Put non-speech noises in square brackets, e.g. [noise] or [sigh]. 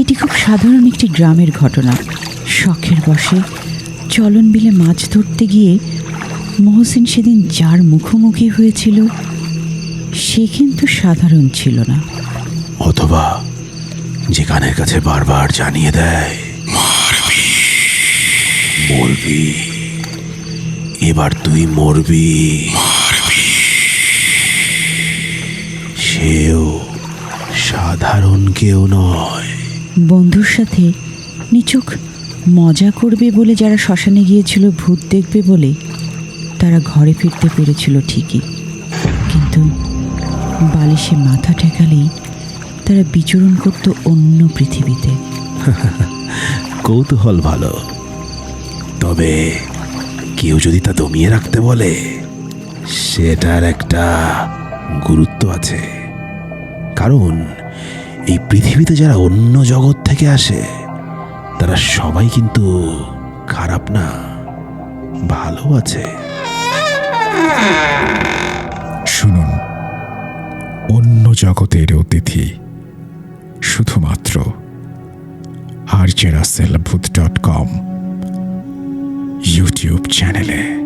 এটি খুব সাধারণ একটি গ্রামের ঘটনা। শখের বসে চলন বিলে মাছ ধরতে গিয়ে মহসিন সেদিন যার মুখোমুখি হয়েছিল, সে কিন্তু সাধারণ ছিল না। অথবা যে কানের কাছে বারবার জানিয়ে দেয়, মরবি এবার তুই মরবি। সেও সাধারণ কেউ নয়। বন্ধুর সাথে নিচুক মজা করবে বলে যারা শ্মশানে গিয়েছিল, ভূত দেখবে বলে তারা ঘরে ফিরতে পেরেছিল ঠিকই। কিন্তু বালিশে মাথা ঠেকালেই তারা বিচরণ করত অন্য পৃথিবীতে। [laughs] কৌতূহল ভালো। তবে কেউ যদি তা দমিয়ে রাখতে বলে, সেটার একটা গুরুত্ব আছে। কারণ এই পৃথিবীতে যারা অন্য জগৎ থেকে আসে, তারা সবাই কিন্তু খারাপ না, ভালো আছে। শুনুন, অন্য জগতের অতিথি শুধুমাত্র আর জেরাসেল ভূত ডট কম, ইউটিউব চ্যানেলে।